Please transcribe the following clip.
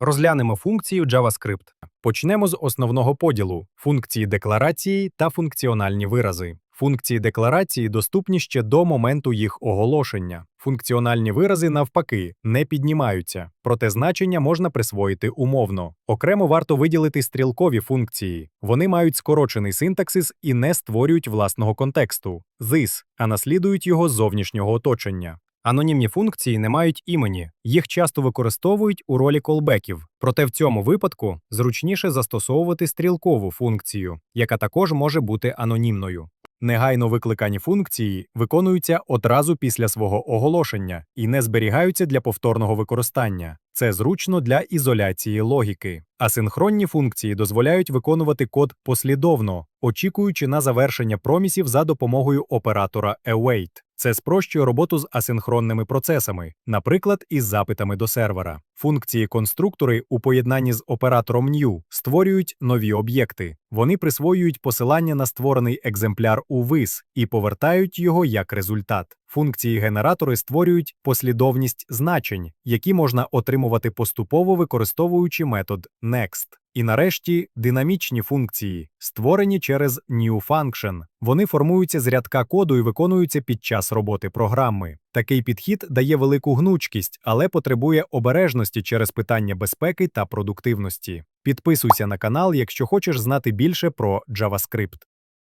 Розглянемо функцію JavaScript. Почнемо з основного поділу: функції декларації та функціональні вирази. Функції декларації доступні ще до моменту їх оголошення. Функціональні вирази, навпаки, не піднімаються, проте значення можна присвоїти умовно. Окремо варто виділити стрілкові функції. Вони мають скорочений синтаксис і не створюють власного контексту this, а наслідують його зовнішнього оточення. Анонімні функції не мають імені, їх часто використовують у ролі колбеків. Проте в цьому випадку зручніше застосовувати стрілкову функцію, яка також може бути анонімною. Негайно викликані функції виконуються одразу після свого оголошення і не зберігаються для повторного використання. Це зручно для ізоляції логіки. Асинхронні функції дозволяють виконувати код послідовно, очікуючи на завершення промісів за допомогою оператора await. Це спрощує роботу з асинхронними процесами, наприклад, із запитами до сервера. Функції конструктори у поєднанні з оператором new створюють нові об'єкти. Вони присвоюють посилання на створений екземпляр у вис і повертають його як результат. Функції генератори створюють послідовність значень, які можна отримувати поступово використовуючи метод next. І нарешті динамічні функції, створені через newFunction. Вони формуються з рядка коду і виконуються під час роботи програми. Такий підхід дає велику гнучкість, але потребує обережності через питання безпеки та продуктивності. Підписуйся на канал, якщо хочеш знати більше про JavaScript.